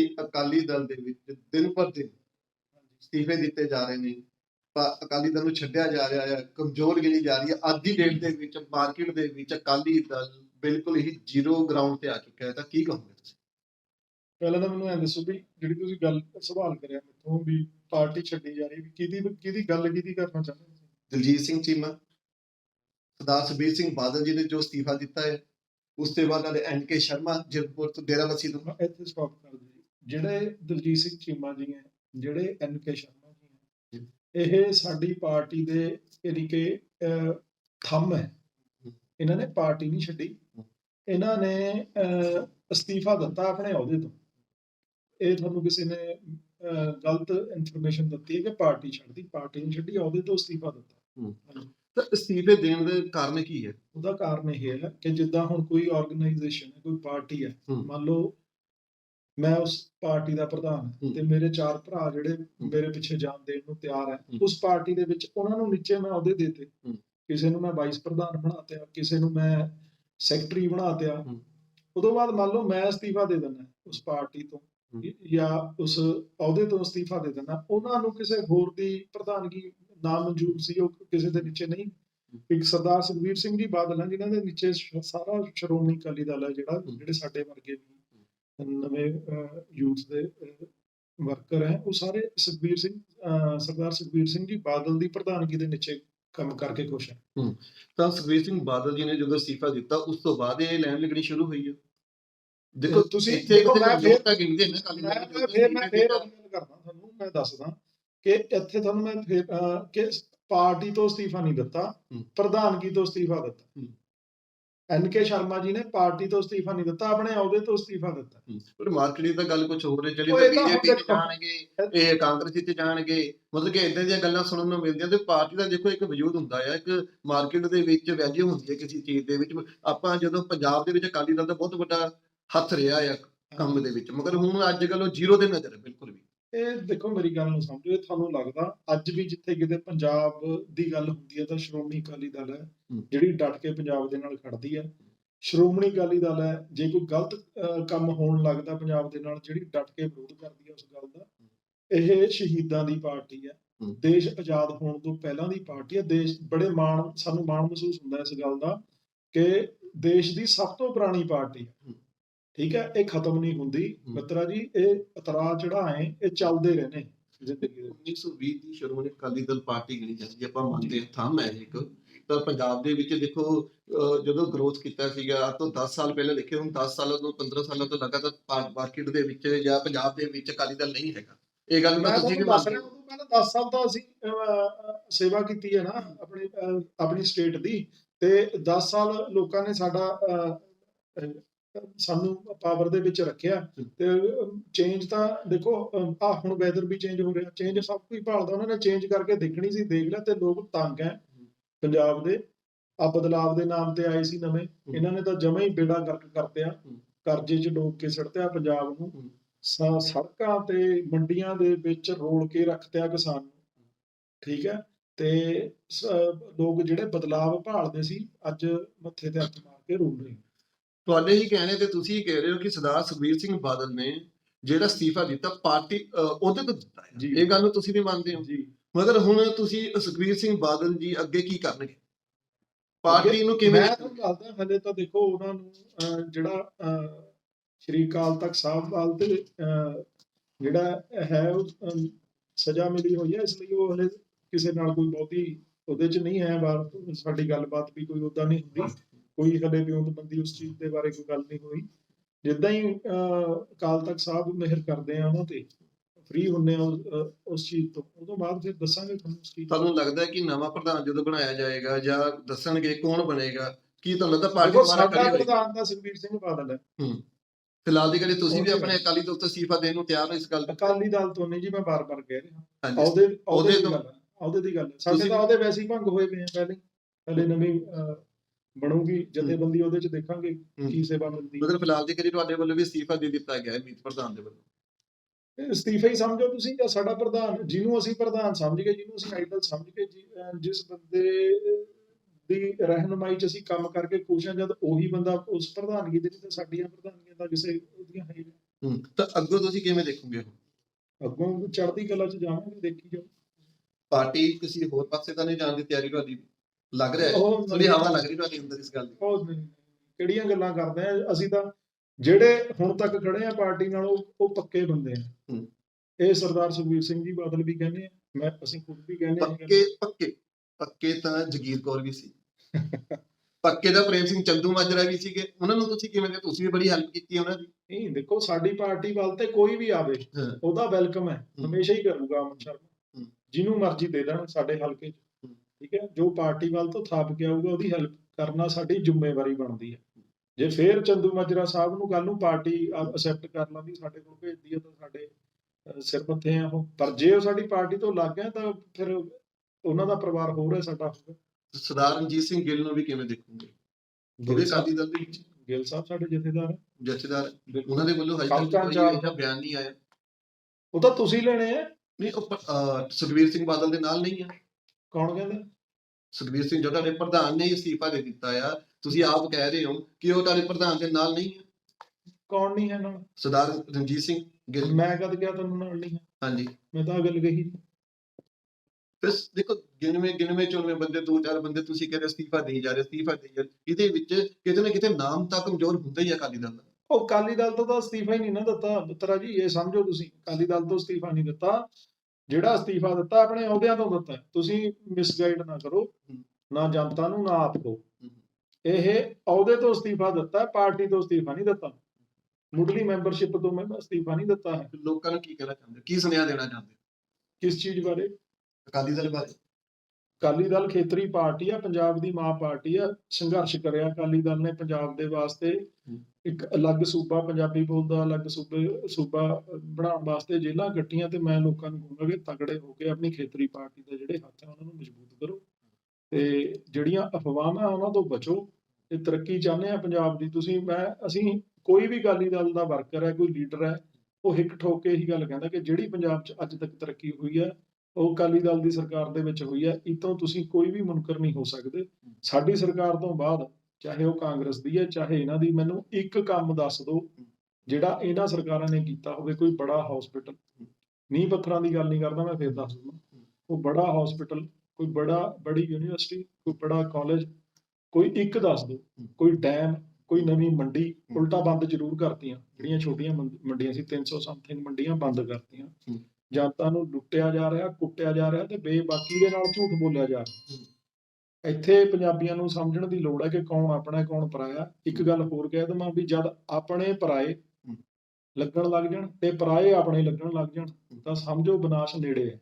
ਵੀ ਅਕਾਲੀ ਦਲ ਦੇ ਵਿੱਚ ਦਿਨ ਪਰ ਦਿਨ ਅਸਤੀਫੇ ਦਿੱਤੇ ਜਾ ਰਹੇ ਨੇ ਪਰ ਅਕਾਲੀ ਦਲ ਨੂੰ ਛੱਡਿਆ ਜਾ ਰਿਹਾ ਹੈ ਕਮਜ਼ੋਰ ਗਿਣੀ ਜਾ ਰਹੀ ਹੈ। ਅੱਜ ਦੀ ਡੇਟ ਦੇ ਵਿੱਚ ਮਾਰਕੀਟ ਦੇ ਵਿੱਚ ਅਕਾਲੀ ਦਲ ਬਿਲਕੁਲ ਹੀ ਜ਼ੀਰੋ ਗਰਾਊਂਡ ਤੇ ਆ ਚੁੱਕਿਆ ਹੈ ਤਾਂ ਕੀ ਕਹੋਗੇ ਤੁਸੀਂ? ਪਹਿਲਾਂ ਤਾਂ ਮੈਨੂੰ ਐਂ ਦੱਸੋ ਵੀ ਜਿਹੜੀ ਤੁਸੀਂ ਗੱਲ ਸਵਾਲ ਕਰਿਆ ਮੈਥੋਂ ਵੀ ਪਾਰਟੀ ਛੱਡੀ ਜਾ ਰਹੀ ਵੀ ਕਿਹਦੀ ਕਿਹਦੀ ਗੱਲ ਕਿਹਦੀ ਕਰਨਾ ਚਾਹੁੰਦੇ ਹੋ ਦਲਜੀਤ ਸਿੰਘ ਚੀਮਾ ਸਰਦਾਰ ਸੁਖਬੀਰ ਸਿੰਘ ਬਾਦਲ ਜੀ ਨੇ ਜੋ ਅਸਤੀਫਾ ਦਿੱਤਾ ਹੈ ਉਸ ਤੋਂ ਬਾਅਦ ਨਾਲੇ ਐਨ ਕੇ ਸ਼ਰਮਾ ਜਿਰਪੁਰ ਤੋਂ ਡੇਰਾਬੱਸੀ ਤੋਂ ਮੈਂ ਇੱਥੇ ਸਟਾਪ ਕਰ ਦਿਓ ਜਿਹੜੇ ਦਲਜੀਤ ਸਿੰਘ ਚੀਮਾ ਜੀ ਹੈ ਜਿਹੜੇ ਐਨ ਕੇ ਸ਼ਰਮਾ ਜੀ ਹੈ ਇਹ ਸਾਡੀ ਪਾਰਟੀ ਦੇ ਯਾਨੀ ਕਿ ਥੰਮ ਹੈ। ਇਹਨਾਂ ਨੇ ਪਾਰਟੀ ਨਹੀਂ ਛੱਡੀ। ਇਹਨਾਂ ਨੇ ਅਸਤੀਫਾ ਦਿੱਤਾ ਆਪਣੇ ਅਹੁਦੇ ਤੋਂ। ਇਹ ਤੁਹਾਨੂੰ ਕਿਸੇ ਨੇ ਗਲਤ ਇਨਫੋਰਮੇਸ਼ਨ ਦਿੱਤੀ ਹੈ ਕਿ ਪਾਰਟੀ ਛੱਡਦੀ। ਪਾਰਟੀ ਨਹੀਂ ਛੱਡੀ ਅਹੁਦੇ ਤੋਂ ਅਸਤੀਫਾ ਦਿੱਤਾ। ਤਾਂ ਅਸਤੀਫੇ ਦੇਣ ਦੇ ਕਾਰਨ ਕੀ ਹੈ? ਉਹਦਾ ਕਾਰਨ ਇਹ ਹੈ ਕਿ ਜਿੱਦਾਂ ਹੁਣ ਕੋਈ ਆਰਗੇਨਾਈਜੇਸ਼ਨ ਹੈ ਕੋਈ ਪਾਰਟੀ ਹੂੰ। ਮੰਨ ਲਓ ਮੈਂ ਉਸ ਪਾਰਟੀ ਦਾ ਪ੍ਰਧਾਨ ਹਾਂ। ਤੇ ਮੇਰੇ ਚਾਰ ਭਰਾ ਜਿਹੜੇ ਮੇਰੇ ਪਿੱਛੇ ਜਾਨ ਦੇਣ ਨੂੰ ਤਿਆਰ ਹੈ। ਉਸ ਪਾਰਟੀ ਦੇ ਵਿੱਚ ਉਹਨਾਂ ਨੂੰ ਨੀਚੇ ਮੈਂ ਅਹੁਦੇ ਦੇਤੇ। ਕਿਸੇ ਨੂੰ ਮੈਂ ਵਾਈਸ ਪ੍ਰਧਾਨ ਬਣਾਤਿਆ ਕਿਸੇ ਨੂੰ ਮੈਂ ਸੈਕਟਰੀ ਬਣਾਤਿਆ। ਉਦੋਂ ਬਾਅਦ ਮੰਨ ਲਓ ਮੈਂ ਅਸਤੀਫਾ ਦੇ ਦਿੰਦਾ ਉਸ ਪਾਰਟੀ ਤੋਂ। ਜਾਂ ਉਸ ਅਹੁਦੇ ਤੋਂ ਅਸਤੀਫਾ ਦੇ ਦਿੰਦਾ ਉਹਨਾਂ ਨੂੰ ਕਿਸੇ ਹੋਰ ਦੀ ਪ੍ਰਧਾਨਗੀ ਨਾ ਮਨਜ਼ੂਰ ਸੀ ਉਹ ਕਿਸੇ ਦੇ ਨੀਚੇ ਨਹੀਂ ਇੱਕ ਸਰਦਾਰ ਸੁਖਬੀਰ ਸਿੰਘ ਜੀ ਬਾਦਲ ਹੈ ਜਿਨ੍ਹਾਂ ਦੇ ਨੀਚੇ ਸਾਰਾ ਸ਼੍ਰੋਮਣੀ ਅਕਾਲੀ ਦਲ ਹੈ ਜਿਹੜਾ। ਜਿਹੜੇ ਸਾਡੇ ਵਰਗੇ ਵੀ ਨਵੇਂ ਯੂਥ ਦੇ ਵਰਕਰ ਹੈ। ਉਹ ਸਾਰੇ ਸੁਖਬੀਰ ਸਿੰਘ ਸਰਦਾਰ ਸੁਖਬੀਰ ਸਿੰਘ ਜੀ ਬਾਦਲ ਦੀ ਪ੍ਰਧਾਨਗੀ ਦੇ ਨੀਚੇ ਕੰਮ ਕਰਕੇ ਖੁਸ਼ ਹੈ। ਤਾਂ ਸੁਖਬੀਰ ਸਿੰਘ ਬਾਦਲ ਜੀ ਨੇ ਜਦੋਂ ਅਸਤੀਫਾ ਦਿੱਤਾ ਉਸ ਤੋਂ ਬਾਅਦ ਇਹ ਲਾਈਨ ਲੱਗਣੀ ਸ਼ੁਰੂ ਹੋਈ ਹੈ ਦੇਖੋ ਤੁਸੀਂ- ਇੱਥੇ ਦੇਖੋ, ਮੈਂ ਫਿਰ- ਯੋਗਤਾ ਗਿਣਦੇ ਨੇ ਅਕਾਲੀ ਮੈਂ ਫਿਰ ਮੈਂ ਫਿਰ ਕਰਦਾ ਤੁਹਾਨੂੰ ਮੈਂ ਦੱਸਦਾ ਕਿ ਇੱਥੇ ਤੁਹਾਨੂੰ ਮੈਂ ਫਿਰ ਕਿ ਪਾਰਟੀ ਤੋਂ ਅਸਤੀਫਾ ਨਹੀਂ ਦਿੱਤਾ। ਪ੍ਰਧਾਨਗੀ ਤੋਂ ਅਸਤੀਫਾ ਦਿੱਤਾ। ਐਨ ਕੇ ਸ਼ਰਮਾ ਜੀ ਨੇ ਪਾਰਟੀ ਤੋਂ ਅਸਤੀਫਾ ਨਹੀਂ ਦਿੱਤਾ ਆਪਣੇ ਅਹੁਦੇ ਤੋਂ ਅਸਤੀਫਾ ਦਿੱਤਾ ਪਰ ਮਾਰਕੀਟ ਦੀ ਤਾਂ ਗੱਲ ਕੁਝ ਹੋਰ ਹੈ ਜਿਹੜੇ ਬੀਜੇਪੀ ਚ। ਜਾਣਗੇ ਇਹ ਕਾਂਗਰਸ ਚ ਜਾਣਗੇ ਮਤਲਬ ਕਿ ਇਦਾਂ ਦੀਆਂ ਗੱਲਾਂ ਸੁਣਨ ਨੂੰ ਮਿਲਦੀਆਂ ਤੇ ਪਾਰਟੀ ਦਾ ਦੇਖੋ ਇੱਕ ਵਜੂਦ ਹੁੰਦਾ ਹੈ ਇੱਕ ਮਾਰਕੀਟ ਦੇ ਵਿੱਚ ਵੈਲਿਊ ਹੁੰਦੀ ਹੈ ਕਿਸੇ ਚੀਜ਼ ਦੇ ਵਿੱਚ ਆਪਾਂ ਜਦੋਂ ਪੰਜਾਬ ਦੇ ਵਿੱਚ ਅਕਾਲੀ ਦਲ ਦਾ ਬਹੁਤ ਵੱਡਾ ਹੱਥ ਰਿਹਾ ਹੈ ਕੰਮ ਦੇ ਵਿੱਚ ਮਗਰ ਹੁਣ ਅੱਜ ਕੱਲ੍ਹ ਉਹ ਜ਼ੀਰੋ ਦੇ ਨਜ਼ਰ ਬਿਲਕੁਲ ਇਹ ਦੇਖੋ ਮੇਰੀ ਗੱਲ ਨੂੰ ਸਮਝੋ ਇਹ ਤੁਹਾਨੂੰ ਲੱਗਦਾ ਅੱਜ ਵੀ ਜਿੱਥੇ ਕਿਤੇ ਪੰਜਾਬ ਦੀ ਗੱਲ ਹੁੰਦੀ ਹੈ ਤਾਂ ਸ਼੍ਰੋਮਣੀ ਅਕਾਲੀ ਦਲ ਹੈ। ਜਿਹੜੀ ਡਟ ਕੇ ਪੰਜਾਬ ਦੇ ਨਾਲ ਖੜਦੀ ਹੈ ਸ਼੍ਰੋਮਣੀ ਅਕਾਲੀ ਦਲ ਹੈ ਜੇ ਕੋਈ ਗਲਤ ਕੰਮ ਹੋਣ ਲੱਗਦਾ ਪੰਜਾਬ ਦੇ ਨਾਲ ਜਿਹੜੀ ਡਟ ਕੇ ਵਿਰੋਧ ਕਰਦੀ ਹੈ ਉਸ ਗੱਲ ਦਾ ਇਹ ਸ਼ਹੀਦਾਂ ਦੀ ਪਾਰਟੀ ਹੈ। ਦੇਸ਼ ਆਜ਼ਾਦ ਹੋਣ ਤੋਂ ਪਹਿਲਾਂ ਦੀ ਪਾਰਟੀ ਹੈ ਦੇਸ਼ ਬੜੇ ਮਾਣ ਸਾਨੂੰ ਮਾਣ ਮਹਿਸੂਸ ਹੁੰਦਾ ਇਸ ਗੱਲ ਦਾ ਕਿ ਦੇਸ਼ ਦੀ ਸਭ ਤੋਂ ਪੁਰਾਣੀ ਪਾਰਟੀ ਹੈ। ਠੀਕ ਹੈ ਇਹ ਖਤਮ ਨਹੀਂ ਹੁੰਦੀ। ਮਿੱਤਰਾ ਜੀ ਇਹ ਉਤਰਾਅ ਚੜਾਏ ਇਹ ਚੱਲਦੇ ਰਹਿਣੇ ਜ਼ਿੰਦਗੀ ਦੇ ਵਿੱਚ। 1920 ਦੀ ਸ਼੍ਰੋਮਣੀ ਅਕਾਲੀ ਦਲ ਪਾਰਟੀ ਗਿਣੀ ਜਾਂਦੀ ਆਪਾਂ ਮੰਨਦੇ ਹਾਂ ਥੰਮ ਹੈ ਇਹ ਇੱਕ। ਤਾਂ ਪੰਜਾਬ ਦੇ ਵਿੱਚ ਦੇਖੋ ਜਦੋਂ ਗਰੋਥ ਕੀਤਾ ਸੀਗਾ ਅੱਜ ਤੋਂ 10 ਸਾਲ ਪਹਿਲਾਂ ਦੇਖੇ ਹੁਣ 10 ਸਾਲਾਂ ਤੋਂ 15 ਸਾਲਾਂ ਤੋਂ ਲਗਾਤਾਰ ਮਾਰਕੀਟ ਦੇ ਵਿੱਚ ਜਾਂ ਪੰਜਾਬ ਦੇ ਵਿੱਚ ਅਕਾਲੀ ਦਲ ਨਹੀਂ ਹੈਗਾ। ਇਹ ਗੱਲ ਮੈਂ ਮੈਂ ਤੁਸੀਂ ਵੀ ਤੁਹਾਨੂੰ ਦੱਸ ਮੰਨਦੇ ਰਿਹਾ ਹੋ। ਪਹਿਲਾਂ 10 ਸਾਲ ਤਾਂ ਅਸੀਂ ਸੇਵਾ ਕੀਤੀ ਹੈ ਨਾ ਆਪਣੀ ਆਪਣੀ ਸਟੇਟ ਦੀ। ਤੇ 10 ਸਾਲ ਲੋਕਾਂ ਨੇ ਸਾਡਾ ਸਾਨੂੰ ਪਾਵਰ ਦੇ ਵਿੱਚ ਰੱਖਿਆ। ਤੇ ਚੇਂਜ ਤਾਂ ਦੇਖੋ ਆ ਹੁਣ ਵੈਦਰ ਵੀ ਚੇਂਜ ਹੋ ਰਿਹਾ। ਚੇਂਜ ਸਭ ਕੁਝ ਭਾਲਦਾ। ਉਹਨਾਂ ਨੇ ਚੇਂਜ ਕਰਕੇ ਦੇਖਣੀ ਸੀ ਦੇਖ ਲਿਆ ਤੇ ਲੋਕ ਤੰਗ ਹੈ ਪੰਜਾਬ ਦੇ ਆ ਬਦਲਾਵ ਦੇ ਨਾਮ ਤੇ ਆਏ ਸੀ ਨਵੇਂ। ਇਹਨਾਂ ਨੇ ਤਾਂ ਜਮਾ ਹੀ ਬੇੜਾ ਗਰਕ ਕਰਤਿਆ ਕਰਜ਼ੇ 'ਚ ਡੋਬ ਕੇ ਸੜਤਿਆ ਪੰਜਾਬ ਨੂੰ। ਸੜਕਾਂ ਤੇ ਮੰਡੀਆਂ ਦੇ ਵਿੱਚ ਰੋਲ ਕੇ ਰੱਖਤਿਆ ਕਿਸਾਨ ਨੂੰ। ਠੀਕ ਹੈ ਤੇ ਲੋਕ ਜਿਹੜੇ ਬਦਲਾਵ ਭਾਲਦੇ ਸੀ ਅੱਜ ਮੱਥੇ ਤੇ ਹੱਥ ਮਾਰ ਕੇ ਰੋਲ ਰਹੇ ਤੁਹਾਡੇ ਹੀ ਕਹਿਣੇ ਤੇ ਤੁਸੀਂ ਹੀ ਕਹਿ ਰਹੇ ਹੋ ਕਿ ਸਰਦਾਰ ਸੁਖਬੀਰ ਸਿੰਘ ਬਾਦਲ ਨੇ ਜਿਹੜਾ ਅਸਤੀਫਾ ਦਿੱਤਾ ਪਾਰਟੀ ਉਹਦੇ ਤੋਂ ਦਿੱਤਾ ਹੈ। ਜੀ। ਇਹ ਗੱਲ ਨੂੰ ਤੁਸੀਂ ਵੀ ਮੰਨਦੇ ਹੋ? ਜੀ। ਮਗਰ ਹੁਣ ਤੁਸੀਂ ਸੁਖਬੀਰ ਸਿੰਘ ਬਾਦਲ ਜੀ ਅੱਗੇ ਕੀ ਕਰਨਗੇ? ਪਾਰਟੀ ਨੂੰ ਕਿਵੇਂ ਮੈਂ ਤੁਹਾਨੂੰ ਦੱਸਦਾ ਹਲੇ ਤਾਂ ਦੇਖੋ ਉਹਨਾਂ ਨੂੰ ਜਿਹੜਾ ਸ਼੍ਰੀ ਅਕਾਲ ਤਖਤ ਸਾਹਿਬ ਵੱਲ ਤੇ ਜਿਹੜਾ ਹੈ ਉਹ ਸਜ਼ਾ ਮਿਲੀ ਹੋਈ ਹੈ ਇਸ ਲਈ ਉਹ ਹਲੇ ਕਿਸੇ ਨਾਲ ਕੋਈ ਬਹੁਤੀ ਉਹਦੇ ਚ ਨਹੀਂ ਹੈ ਬਾਤ ਸਾਡੀ ਗੱਲਬਾਤ ਵੀ ਕੋਈ ਉਦਾਂ ਨਹੀਂ ਹੁੰਦੀ। ਕੋਈ ਹਲੇ ਵਿਉਂਤਬੰਦੀ ਉਸ ਚੀਜ਼ ਦੇ ਬਾਰੇ ਕੋਈ ਗੱਲ ਨਹੀਂ ਹੋਈ। ਜਿੱਦਾਂ ਹੀ ਅਕਾਲ ਤਖਤ ਸਾਹਿਬ ਮਿਹਰ ਕਰਦੇ ਆ ਉਹਨਾਂ ਤੇ ਫ੍ਰੀ ਹੁੰਨੇ ਆ ਉਸ- ਚੀਜ਼ ਤੋਂ। ਉਦੋਂ ਬਾਅਦ ਫਿਰ ਦੱਸਾਂਗੇ ਤੁਹਾਨੂੰ ਉਸ ਚੀਜ਼ ਤੁਹਾਨੂੰ ਲੱਗਦਾ ਹੈ ਕਿ ਨਵਾਂ ਪ੍ਰਧਾਨ ਜਦੋਂ ਬਣਾਇਆ ਜਾਏਗਾ ਜਾਂ ਦੱਸਣਗੇ ਕੌਣ ਬਣੇਗਾ? ਕੀ ਤੁਹਾਨੂੰ ਲੱਗਦਾ ਪਾਰਟੀ ਦੁਬਾਰਾ ਸਾਡਾ ਖੜੀ ਹੋਏਗੀ? ਪ੍ਰਧਾਨ ਦਾ ਸੁਖਬੀਰ ਸਿੰਘ ਬਾਦਲ ਹੈ। ਫਿਲਹਾਲ ਦੀ ਘੜੀ ਤੁਸੀਂ ਵੀ ਉਹਦੇ ਆਪਣੇ ਅਕਾਲੀ ਦਲ ਤੋਂ ਅਸਤੀਫਾ ਦੇਣ ਨੂੰ ਤਿਆਰ ਹੋ ਇਸ ਗੱਲ ਅਕਾਲੀ ਦਲ ਤੋਂ ਨਹੀਂ ਜੀ ਮੈਂ ਬਾਰ-ਬਾਰ ਕਹਿ ਰਿਹਾ। ਹਾਂਜੀ। ਅਹੁਦੇ ਅਹੁਦੇ ਉਹਦੇ ਦੀ ਤੋਂ- ਗੱਲ ਹੈ। ਦੀ ਗੱਲ ਹੈ। ਸਾਡੇ ਤਾਂ ਉਹਦੇ ਵੈਸੇ ਹੀ ਭੰਗ ਹੋਏ ਪਏ ਆ ਪਹਿਲੇ ਹੀ। ਹਲੇ ਨਵੀਂ ਬਣੂਗੀ ਜਥੇਬੰਦੀ ਉਹਦੇ ਚ ਦੇਖਾਂਗੇ। ਕੀ ਸੇਵਾ ਮਿਲਦੀ ਮਗਰ ਫਿਲਹਾਲ ਦੀ ਘੜੀ ਤੁਹਾਡੇ ਵੱਲੋਂ ਵੀ ਅਸਤੀਫਾ ਦੇ ਦਿੱਤਾ ਗਿਆ ਹੈ ਮੀਤ ਪ੍ਰਧਾਨ ਦੇ ਵੱਲੋਂ? ਅਸਤੀਫਾ ਹੀ ਸਮਝੋ ਤੁਸੀਂ ਜਾਂ ਸਾਡਾ ਪ੍ਰਧਾਨ ਜਿਹਨੂੰ ਅਸੀਂ ਪ੍ਰਧਾਨ ਸਮਝ ਕੇ ਜਿਹਨੂੰ ਅਸੀਂ ਆਈਡਲ ਸਮਝ ਕੇ ਜਿ- ਜਿਸ ਬੰਦੇ ਦੀ ਰਹਿਨੁਮਾਈ ਚ ਅਸੀਂ ਕੰਮ ਕਰਕੇ ਖੁਸ਼ ਹਾਂ ਜਦ ਉਹੀ ਬੰਦਾ ਉਸ ਪ੍ਰਧਾਨਗੀ ਦੇ ਤਾਂ ਸਾਡੀਆਂ ਪ੍ਰਧਾਨਗੀਆਂ ਤਾਂ ਕਿਸੇ ਉਹਦੀਆਂ ਹੈ। ਹੂੰ ਤਾਂ ਅੱਗੋਂ ਤੁਸੀਂ ਕਿਵੇਂ ਦੇਖੋਗੇ ਅੱਗੋਂ ਚੜ੍ਹਦੀ ਕਲਾ ਚ ਜਾਵਾਂਗੇ ਦੇਖੀ ਜਾਓ। ਪਾਰਟੀ ਕਿਸੇ ਹੋਰ ਪਾਸੇ ਤਾਂ ਨਹੀਂ ਜਾਣ ਦੀ ਤਿਆਰੀ ਤੁਹਾਡੀ? ਲੱਗ ਰਿਹਾ ਹੈ? ਥੋੜੀ ਹਵਾ ਲੱਗ ਰਹੀ ਤੁਹਾਡੀ ਅੰਦਰ ਇਸ ਗੱਲ ਦੀ। ਉਹ ਨਹੀਂ, ਕਿਹੜੀਆਂ ਗੱਲਾਂ ਕਰਦੇ ਆ? ਅਸੀਂ ਤਾਂ ਜਿਹੜੇ ਹੁਣ ਤੱਕ ਖੜੇ ਆ ਪਾਰਟੀ ਨਾਲ ਉਹ ਪੱਕੇ ਬੰਦੇ ਆ। ਇਹ ਸਰਦਾਰ ਸੁਖਬੀਰ ਸਿੰਘ ਜੀ ਬਾਦਲ ਵੀ ਕਹਿੰਦੇ ਆ ਮੈਂ ਅਸੀਂ ਖੁਦ ਵੀ ਕਹਿੰਦੇ ਆ ਪੱਕੇ ਪੱਕੇ। ਪੱਕੇ ਤਾਂ ਜਗੀਰ ਕੌਰ ਵੀ ਸੀ। ਪੱਕੇ ਦਾ ਪ੍ਰੇਮ ਸਿੰਘ ਚੰਦੂ ਮਾਜਰਾ ਵੀ ਸੀਗੇ। ਉਹਨਾਂ ਨੂੰ ਤੁਸੀਂ ਕਿਵੇਂ ਦੇ ਤੁਸੀਂ ਵੀ ਬੜੀ ਹੈਲਪ ਕੀਤੀ ਉਹਨਾਂ ਦੀ। ਨਹੀਂ ਦੇਖੋ ਸਾਡੀ ਪਾਰਟੀ ਵੱਲ ਤੇ ਕੋਈ ਵੀ ਆਵੇ। ਉਹਦਾ ਵੈਲਕਮ ਹੈ। ਹਮੇਸ਼ਾ ਹੀ ਕਰੂਗਾ ਅਮਨ ਸ਼ਰਮਾ। ਜਿਹਨੂੰ ਮਰਜ਼ੀ ਦੇ ਦੇਣ ਸਾਡੇ ਹਲਕੇ 'ਚ। ਠੀਕ ਹੈ ਜੋ ਪਾਰਟੀ ਵੱਲ ਤੋਂ ਥਾਪ ਕੇ ਆਊਗਾ ਉਹਦੀ ਹੈਲਪ ਕਰਨਾ ਸਾਡੀ ਜ਼ਿੰਮੇਵਾਰੀ ਬਣਦੀ ਹੈ। ਜੇ ਫੇਰ ਚੰਦੂ ਮਾਜਰਾ ਸਾਹਿਬ ਨੂੰ ਕੱਲ ਨੂੰ ਪਾਰਟੀ ਅਸੈਪਟ ਕਰ ਲਾਂਦੀ ਸਾਡੇ ਕੋਲ ਭੇਜਦੀ ਹੈ ਤਾਂ ਸਾਡੇ ਸਿਰ ਮੱਥੇ ਆ ਉਹ। ਪਰ ਜੇ ਉਹ ਸਾਡੀ ਪਾਰਟੀ ਤੋਂ ਲੱਗ ਗਿਆ ਤਾਂ ਫਿਰ ਉਹਨਾਂ ਦਾ ਪਰਿਵਾਰ ਹੋਰ ਹੈ ਸਾਡਾ। ਸਰਦਾਰ ਰਣਜੀਤ ਸਿੰਘ ਗਿੱਲ ਨੂੰ ਵੀ ਕਿਵੇਂ ਦੇਖੋਗੇ? ਉਹਦੇ ਅਕਾਲੀ ਦਲ ਦੇ? ਵਿੱਚ ਗਿੱਲ ਸਾਹਿਬ ਸਾਡੇ ਜਥੇਦਾਰ ਜਥੇਦਾਰ। ਉਹਨਾਂ ਦੇ ਵੱਲੋਂ ਹਜੇ ਤੱਕ ਕੋਈ ਬਿਆਨ ਨਹੀਂ ਆਇਆ। ਉਹ ਤਾਂ ਤੁਸੀਂ ਲੈਣੇ ਆ। ਨਹੀਂ ਉਹ ਸੁਖਬੀਰ ਸਿੰਘ ਬਾਦਲ ਦੇ ਨਾਲ ਨਹੀਂ ਆ। ਕੌਣ ਕਹਿੰਦਾ? ਸੁਖਬੀਰ ਸਿੰਘ ਜੋ ਤੁਹਾਡੇ ਪ੍ਰਧਾਨ ਨੇ ਅਸਤੀਫਾ ਦੇ ਦਿੱਤਾ ਆ। ਤੁਸੀਂ ਆਪ ਕਹਿ ਰਹੇ ਹੋ ਕਿ ਉਹ ਤੁਹਾਡੇ ਪ੍ਰਧਾਨ ਦੇ ਨਾਲ ਨਹੀਂ ਹੈ? ਕੌਣ ਨਹੀਂ ਹੈ ਨਾਲ? ਸਰਦਾਰ ਰਣਜੀਤ ਸਿੰਘ ਗਿੱਲ। ਮੈਂ ਕਦ ਕਿਹਾ ਤੁਹਾਨੂੰ ਨਾਲ ਨਹੀਂ ਹੈ। ਹਾਂਜੀ। ਮੈਂ ਤਾਂ ਆਹ ਗੱਲ ਕਹੀ। ਨੀ। ਫਿਰ ਦੇਖੋ ਗਿਣਵੇਂ ਗਿਣਵੇਂ ਚੁਣਵੇਂ ਬੰਦੇ ਦੋ ਚਾਰ ਬੰਦੇ ਤੁਸੀਂ ਕਹਿੰਦੇ ਅਸਤੀਫਾ ਦੇਈ ਜਾ ਰਹੇ ਅਸਤੀਫਾ ਦੇਈ ਜਾ ਰਹੇ। ਇਹਦੇ ਵਿੱਚ ਕਿਤੇ ਨਾ ਕਿਤੇ ਨਾਮ ਤਾਂ ਕਮਜ਼ੋਰ ਹੁੰਦਾ ਹੀ ਆ ਅਕਾਲੀ ਦਲ ਦਾ। ਉਹ ਅਕਾਲੀ ਦਲ ਤੋਂ ਤਾਂ ਅਸਤੀਫਾ ਹੀ ਨਹੀਂ ਨਾ ਦਿੱਤਾ। ਮਿੱਤਰਾ ਜੀ ਇਹ ਸਮਝੋ ਤੁਸੀਂ। ਅਕਾਲੀ ਦਲ ਤੋਂ ਅਸਤੀਫਾ ਨਹੀਂ ਦਿੱਤਾ। ਜਿਹੜਾ ਅਸਤੀਫਾ ਦਿੱਤਾ ਆਪਣੇ ਅਹੁਦਿਆਂ ਤੋਂ ਦਿੱਤਾ। ਤੁਸੀਂ ਮਿਸਗਾਈਡ ਨਾ ਕਰੋ। ਨਾ ਜਨਤਾ ਨੂੰ ਨਾ ਆਪ ਕੋ। ਇਹ ਅਹੁਦੇ ਤੋਂ ਅਸਤੀਫਾ ਦਿੱਤਾ ਪਾਰਟੀ ਤੋਂ ਅਸਤੀਫਾ ਨਹੀਂ ਦਿੱਤਾ ਮੁੱਢਲੀ ਮੈਂਬਰਸ਼ਿਪ ਤੋਂ ਮੈਂ ਅਸਤੀਫਾ ਨਹੀਂ ਦਿੱਤਾ ਹੈ ਲੋਕਾਂ ਨੂੰ ਕੀ ਕਹਿਣਾ ਚਾਹੁੰਦੇ? ਕੀ ਸੁਨੇਹਾ ਦੇਣਾ ਚਾਹੁੰਦੇ? ਕਿਸ ਚੀਜ਼ ਬਾਰੇ ਅਕਾਲੀ ਦਲ ਬਾਰੇ ਅਕਾਲੀ ਦਲ ਖੇਤਰੀ ਪਾਰਟੀ ਆ, ਪੰਜਾਬ ਦੀ ਮਾਂ ਪਾਰਟੀ ਆ, ਸੰਘਰਸ਼ ਕਰਿਆ ਅਕਾਲੀ ਦਲ ਨੇ ਪੰਜਾਬ ਦੇ ਵਾਸਤੇ। ਇੱਕ ਅਲੱਗ ਸੂਬਾ, ਪੰਜਾਬੀ ਬੋਲਦਾ ਅਲੱਗ ਸੂਬੇ, ਸੂਬਾ ਬਣਾਉਣ ਵਾਸਤੇ ਜੇਲ੍ਹਾਂ ਕੱਟੀਆਂ ਤੇ ਮੈਂ ਲੋਕਾਂ ਨੂੰ ਕਹੂੰਗਾ ਤਗੜੇ ਹੋ ਕੇ ਆਪਣੀ ਖੇਤਰੀ ਪਾਰਟੀ ਦੇ ਜਿਹੜੇ ਹੱਥ ਆ, ਉਹਨਾਂ ਨੂੰ ਮਜ਼ਬੂਤ ਕਰੋ। ਤੇ ਜਿਹੜੀਆਂ ਅਫਵਾਹਾਂ ਉਹਨਾਂ ਤੋਂ ਬਚੋ। ਤੇ ਤਰੱਕੀ ਚਾਹੁੰਦੇ ਆ ਪੰਜਾਬ ਦੀ। ਤੁਸੀਂ, ਮੈਂ, ਅਸੀਂ ਕੋਈ ਵੀ ਅਕਾਲੀ ਦਲ ਦਾ ਵਰਕਰ ਹੈ, ਕੋਈ ਲੀਡਰ ਹੈ, ਉਹ ਹਿੱਕ ਠੋਕ ਕੇ ਇਹੀ ਗੱਲ ਕਹਿੰਦਾ ਕਿ ਜਿਹੜੀ ਪੰਜਾਬ 'ਚ ਅੱਜ ਤੱਕ ਤਰੱਕੀ ਹੋਈ ਹੈ ਉਹ ਅਕਾਲੀ ਦਲ ਦੀ ਸਰਕਾਰ ਦੇ ਵਿੱਚ ਹੋਈ ਹੈ ਇਤੋਂ ਤੁਸੀਂ ਕੋਈ ਵੀ ਮੁਨਕਰ ਨਹੀਂ ਹੋ ਸਕਦੇ। ਸਾਡੀ ਸਰਕਾਰ ਤੋਂ ਬਾਅਦ, ਚਾਹੇ ਉਹ ਕਾਂਗਰਸ ਦੀ ਹੈ, ਚਾਹੇ ਇਹਨਾਂ ਦੀ, ਮੈਨੂੰ ਇੱਕ ਕੰਮ ਦੱਸ ਦਿਓ, ਜਿਹੜਾ ਇਹਨਾਂ ਸਰਕਾਰਾਂ ਨੇ ਕੀਤਾ ਹੋਵੇ, ਕੋਈ ਬੜਾ ਹਸਪੀਟਲ ਨੀਂਹ ਪੱਥਰਾਂ ਦੀ ਗੱਲ ਨਹੀਂ ਕਰਦਾ, ਮੈਂ ਫੇਰ ਦੱਸ ਦੂੰਗਾ ਉਹ ਬੜਾ ਹਸਪੀਟਲ ਕੋਈ ਬੜਾ, ਬੜੀ ਯੂਨੀਵਰਸਿਟੀ, ਕੋਈ ਬੜਾ ਕਾਲਜ ਕੋਈ ਇੱਕ ਦੱਸ ਦਿਓ। ਕੋਈ ਡੈਮ ਕੋਈ ਨਵੀਂ ਮੰਡੀ, ਉਲਟਾ ਬੰਦ ਜ਼ਰੂਰ ਕਰਤੀਆਂ। ਜਿਹੜੀਆਂ ਛੋਟੀਆਂ ਮੰਡੀਆਂ ਸੀ 300 ਸਮਥਿੰਗ ਮੰਡੀਆਂ ਬੰਦ ਕਰਤੀਆਂ। ਜਨਤਾ ਨੂੰ ਲੁੱਟਿਆ ਜਾ ਰਿਹਾ ਕੁੱਟਿਆ ਜਾ ਰਿਹਾ ਤੇ ਬੇਬਾਕੀ ਦੇ ਨਾਲ ਝੂਠ ਬੋਲਿਆ ਜਾ ਰਿਹਾ। ਇੱਥੇ ਪੰਜਾਬੀਆਂ ਨੂੰ ਸਮਝਣ ਦੀ ਲੋੜ ਹੈ ਕਿ ਕੌਣ ਆਪਣਾ ਕੌਣ ਪਰਾਇਆ ਇੱਕ ਗੱਲ ਹੋਰ ਕਹਿ ਦਵਾਂ ਵੀ ਜਦ ਆਪਣੇ ਪਰਾਏ ਲੱਗਣ ਲੱਗ ਜਾਣ ਤੇ ਪਰਾਏ ਆਪਣੇ ਲੱਗਣ ਲੱਗ ਜਾਣ ਤਾਂ ਸਮਝੋ ਵਿਨਾਸ਼ ਨੇੜੇ ਹੈ।